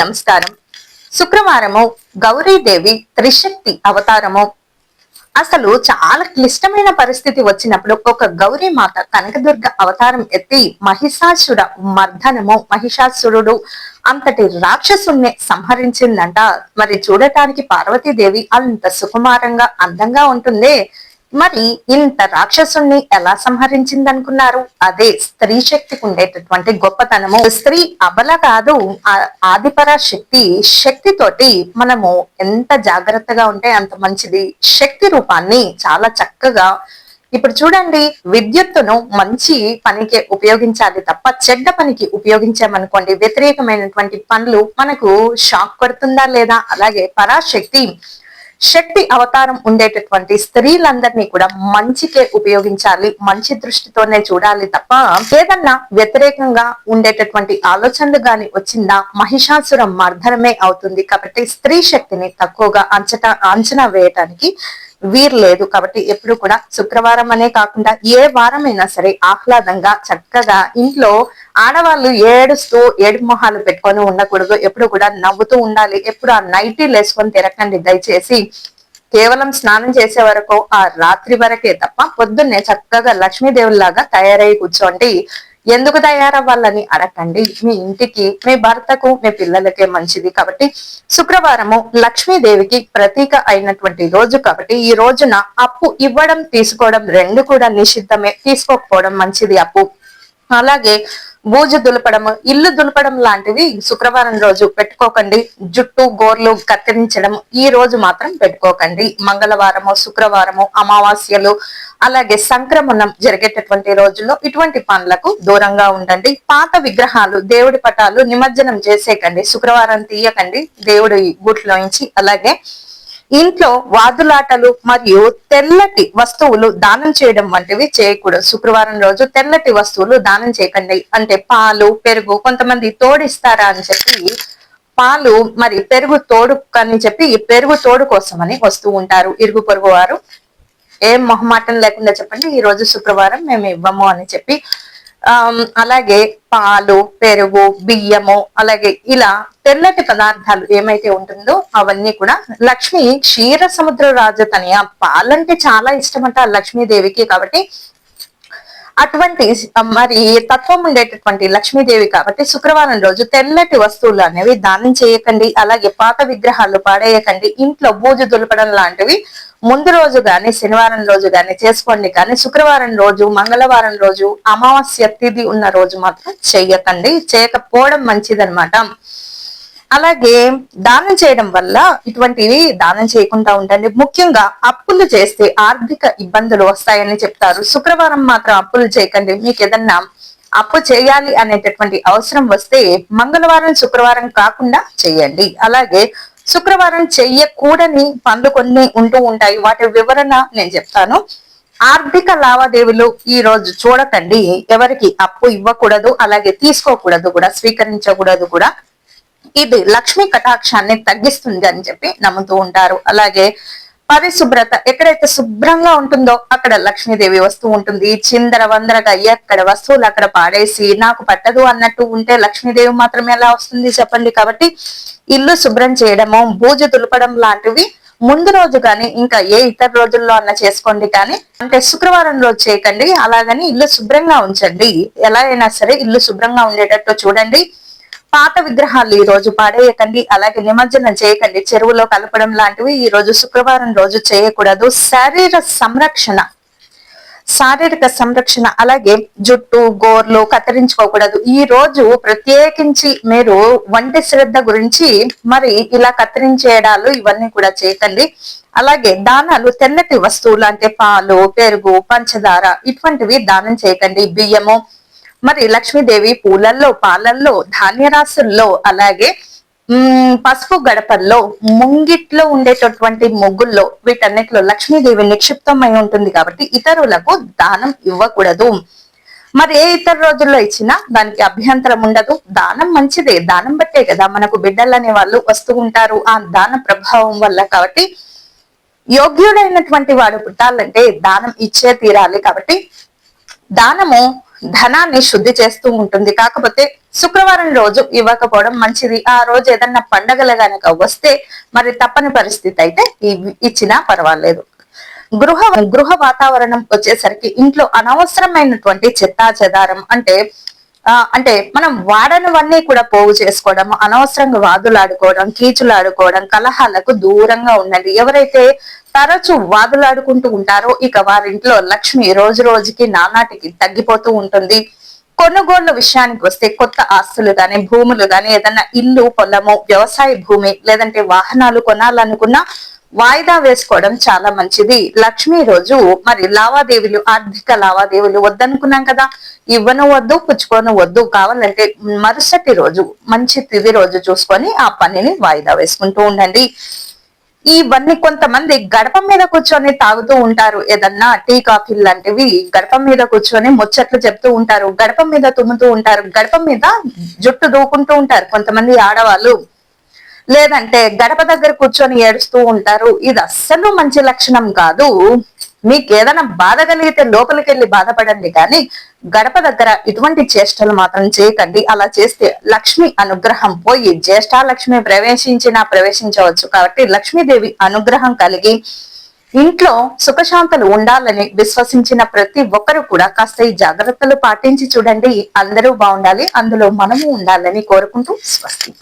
నమస్కారం. శుక్రవారము గౌరీదేవి త్రిశక్తి అవతారము. అసలు చాలా క్లిష్టమైన పరిస్థితి వచ్చినప్పుడు ఒక గౌరీ మాత కనకదుర్గ అవతారం ఎత్తి మహిషాసుర మర్దనము మహిషాసురుడు అంతటి రాక్షసుణ్ణి సంహరించిందంట. మరి చూడటానికి పార్వతీదేవి అంత సుకుమారంగా అందంగా ఉంటుందే? మరి ఇంత రాక్షసుణ్ణి ఎలా సంహరించిందనుకున్నారు? అదే స్త్రీ శక్తికి ఉండేటటువంటి గొప్పతనము. స్త్రీ అబల కాదు ఆదిపర శక్తి శక్తితోటి మనము ఎంత జాగ్రత్తగా ఉంటే అంత మంచిది. శక్తి రూపాన్ని చాలా చక్కగా ఇప్పుడు చూడండి విద్యుత్తును మంచి పనికి ఉపయోగించాలి తప్ప చెడ్డ పనికి ఉపయోగించామనుకోండి వ్యతిరేకమైనటువంటి పనులు మనకు షాక్ కొడుతుందా లేదా? అలాగే పరాశక్తి శక్తి అవతారం ఉండేటటువంటి స్త్రీలందరినీ కూడా మంచికే ఉపయోగించాలి మంచి దృష్టితోనే చూడాలి తప్ప ఏదన్నా వ్యతిరేకంగా ఉండేటటువంటి ఆలోచనలు గాని వచ్చిందా మహిషాసురం మర్ధనమే అవుతుంది. కాబట్టి స్త్రీ శక్తిని తక్కువగా అంచనా అంచనా వేయటానికి వీరు లేదు కాబట్టి ఎప్పుడు కూడా శుక్రవారం అనే కాకుండా ఏ వారమైనా సరే ఆహ్లాదంగా చక్కగా ఇంట్లో ఆడవాళ్ళు ఏడుస్తూ ఏడు మొహాలు పెట్టుకొని ఉండకూడదు. ఎప్పుడు కూడా నవ్వుతూ ఉండాలి. ఎప్పుడు ఆ నైటీలు వేసుకొని తిరగండి. దయచేసి కేవలం స్నానం చేసే వరకు ఆ రాత్రి వరకే తప్ప పొద్దున్నే చక్కగా లక్ష్మీదేవుల్లాగా తయారై కూర్చోండి. ఎందుకు తయారవ్వాలని అడగండి. మీ ఇంటికి మీ భర్తకు మీ పిల్లలకే మంచిది కాబట్టి శుక్రవారము లక్ష్మీదేవికి ప్రతీక అయినటువంటి రోజు కాబట్టి ఈ రోజున అప్పు ఇవ్వడం తీసుకోవడం రెండు కూడా నిషిద్ధమే. తీసుకోకపోవడం మంచిది అప్పు. అలాగే బూజు దులపడం ఇల్లు దులపడం లాంటివి శుక్రవారం రోజు పెట్టుకోకండి. జుట్టు గోర్లు కత్తిరించడం ఈ రోజు మాత్రం పెట్టుకోకండి. మంగళవారము శుక్రవారము అమావాస్యలు అలాగే సంక్రమణం జరిగేటటువంటి రోజుల్లో ఇటువంటి పనులకు దూరంగా ఉండండి. పాత విగ్రహాలు దేవుడి పటాలు నిమజ్జనం చేసేకండి. శుక్రవారం తీయకండి. దేవుడి గుట్లోంచి అలాగే ఇంట్లో వాదులాటలు మరియు తెల్లటి వస్తువులు దానం చేయడం వంటివి చేయకూడదు. శుక్రవారం రోజు తెల్లటి వస్తువులు దానం చేయకండి. అంటే పాలు పెరుగు కొంతమంది తోడిస్తారా అని చెప్పి పాలు మరి పెరుగు తోడు అని చెప్పి ఈ పెరుగు తోడు కోసమని వస్తూ ఉంటారు. ఇరుగు పొరుగు వారు. ఏం మొహమాటం లేకుండా చెప్పండి. ఈ రోజు శుక్రవారం మేము ఇవ్వము అని చెప్పి అలాగే పాలు పెరుగు బియ్యము అలాగే ఇలా తెల్లటి పదార్థాలు ఏమైతే ఉంటుందో అవన్నీ కూడా. లక్ష్మి క్షీర సముద్ర రాజతని ఆ పాలంటే చాలా ఇష్టమంట లక్ష్మీదేవికి కాబట్టి. అటువంటి మరి తత్వం ఉండేటటువంటి లక్ష్మీదేవి కాబట్టి శుక్రవారం రోజు తెల్లటి వస్తువులు అనేవి దానం చేయకండి అలాగే పాత విగ్రహాలు పాడేయకండి ఇంట్లో బూజు దులపడం లాంటివి ముందు రోజు గాని శనివారం రోజు గాని చేసుకోండి. కానీ శుక్రవారం రోజు మంగళవారం రోజు అమావాస్య తిథి ఉన్న రోజు మాత్రం చేయకండి. చేయకపోవడం మంచిదనమాట అలాగే దానం చేయడం వల్ల ఇటువంటివి దానం చేయకుండా ఉండండి. ముఖ్యంగా అప్పులు చేస్తే ఆర్థిక ఇబ్బందులు వస్తాయని చెప్తారు. శుక్రవారం మాత్రం అప్పులు చేయకండి. మీకు ఏదన్నా అప్పు చేయాలి అనేటటువంటి అవసరం వస్తే మంగళవారం శుక్రవారం కాకుండా చేయండి. అలాగే శుక్రవారం చెయ్యకూడని పనులు కొన్ని ఉంటూ ఉంటాయి. వాటి వివరణ నేను చెప్తాను. ఆర్థిక లావాదేవీలు ఈ రోజు చూడకండి. ఎవరికి అప్పు ఇవ్వకూడదు అలాగే తీసుకోకూడదు కూడా స్వీకరించకూడదు కూడా. ఇది లక్ష్మీ కటాక్షాన్ని తగ్గిస్తుంది అని చెప్పి నమ్ముతూ ఉంటారు. అలాగే పరిశుభ్రత ఎక్కడైతే శుభ్రంగా ఉంటుందో అక్కడ లక్ష్మీదేవి వస్తూ ఉంటుంది. చిందర వందరగా ఎక్కడ వస్తువులు అక్కడ పాడేసి నాకు పట్టదు అన్నట్టు ఉంటే లక్ష్మీదేవి మాత్రమే ఎలా వస్తుంది చెప్పండి. కాబట్టి ఇల్లు శుభ్రం చేయడము బూజు దులపడం లాంటివి ముందు రోజు కానీ ఇంకా ఏ ఇతర రోజుల్లో అన్న చేసుకోండి. కానీ అంటే శుక్రవారం రోజు చేయకండి. అలాగని ఇల్లు శుభ్రంగా ఉంచండి. ఎలా అయినా సరే ఇల్లు శుభ్రంగా ఉండేటట్టు చూడండి. పాత విగ్రహాలు ఈ రోజు పాడేయకండి అలాగే నిమజ్జనం చేయకండి. చెరువులో కలపడం లాంటివి ఈ రోజు శుక్రవారం రోజు చేయకూడదు. శారీర సంరక్షణ శారీరక సంరక్షణ అలాగే జుట్టు గోర్లు కత్తిరించుకోకూడదు. ఈ రోజు ప్రత్యేకించి మీరు వంటి శ్రద్ధ గురించి మరి ఇలా కత్తిరించేయడాలు ఇవన్నీ కూడా చేయకండి. అలాగే దానాలు తెల్లటి వస్తువులు అంటే పాలు పెరుగు పంచదార ఇటువంటివి దానం చేయకండి. బియ్యము మరి లక్ష్మీదేవి పూలల్లో పాలల్లో ధాన్యరాశుల్లో అలాగే పసుపు గడపల్లో ముంగిట్లో ఉండేటటువంటి ముగ్గుల్లో వీటన్నిటిలో లక్ష్మీదేవి నిక్షిప్తమై ఉంటుంది కాబట్టి ఇతరులకు దానం ఇవ్వకూడదు. మరి ఏ ఇతర రోజుల్లో ఇచ్చినా దానికి అభ్యంతరం ఉండదు. దానం మంచిదే. దానం బట్టే కదా మనకు బిడ్డలు అనే వాళ్ళు వస్తూ ఉంటారు. ఆ దాన ప్రభావం వల్ల కాబట్టి యోగ్యుడైనటువంటి వాడు పుట్టాలంటే దానం ఇచ్చే తీరాలి కాబట్టి దానము ధనాన్ని శుద్ధి చేస్తూ ఉంటుంది. కాకపోతే శుక్రవారం రోజు ఇవ్వకపోవడం మంచిది. ఆ రోజు ఏదన్నా పండగలు గనక వస్తే మరి తప్పని పరిస్థితి అయితే ఇచ్చినా పర్వాలేదు. గృహ గృహ వాతావరణం వచ్చేసరికి ఇంట్లో అనవసరమైనటువంటి చెత్తా చెదారం అంటే అంటే మనం వాడనివన్నీ కూడా పోగు చేసుకోవడం అనవసరంగా వాదులాడుకోవడం కీచులాడుకోవడం కలహాలకు దూరంగా ఉండండి. ఎవరైతే తరచు వాదులాడుకుంటూ ఉంటారో ఇక వారింట్లో లక్ష్మి రోజు రోజుకి నానాటికి తగ్గిపోతూ ఉంటుంది. కొనుగోళ్ళ విషయానికి వస్తే కొత్త ఆస్తులు గాని భూములు గాని ఏదన్నా ఇల్లు పొలము వ్యవసాయ భూమి లేదంటే వాహనాలు కొనాలనుకున్నా వాయిదా వేసుకోవడం చాలా మంచిది. లక్ష్మి రోజు మరి లావాదేవీలు ఆర్థిక లావాదేవీలు వద్దనుకున్నాం కదా. ఇవ్వను వద్దు పుచ్చుకోను వద్దు కావాలంటే మరుసటి రోజు మంచి తిది రోజు చూసుకొని ఆ పనిని వాయిదా వేసుకుంటూ ఉండండి. ఇవన్నీ కొంతమంది గడప మీద కూర్చొని తాగుతూ ఉంటారు. ఏదన్నా టీ కాఫీ లాంటివి గడప మీద కూర్చొని ముచ్చట్లు చెప్తూ ఉంటారు. గడప మీద తుమ్ముతూ ఉంటారు. గడప మీద జుట్టు దూకుంటూ ఉంటారు కొంతమంది ఆడవాళ్ళు. లేదంటే గడప దగ్గర కూర్చొని ఏడుస్తూ ఉంటారు. ఇది అస్సలు మంచి లక్షణం కాదు. మీకు ఏదైనా బాధ కలిగితే లోపలికి వెళ్ళి బాధపడండి కానీ గడప దగ్గర ఇటువంటి చేష్టలు మాత్రం చేయకండి. అలా చేస్తే లక్ష్మి అనుగ్రహం పోయి జ్యేష్ఠాలక్ష్మి ప్రవేశించినా ప్రవేశించవచ్చు కాబట్టి లక్ష్మీదేవి అనుగ్రహం కలిగి ఇంట్లో సుఖశాంతలు ఉండాలని విశ్వసించిన ప్రతి ఒక్కరు కూడా కాస్త ఈ జాగ్రత్తలు పాటించి చూడండి. అందరూ బాగుండాలి. అందులో మనము ఉండాలని కోరుకుంటూ స్వస్తి.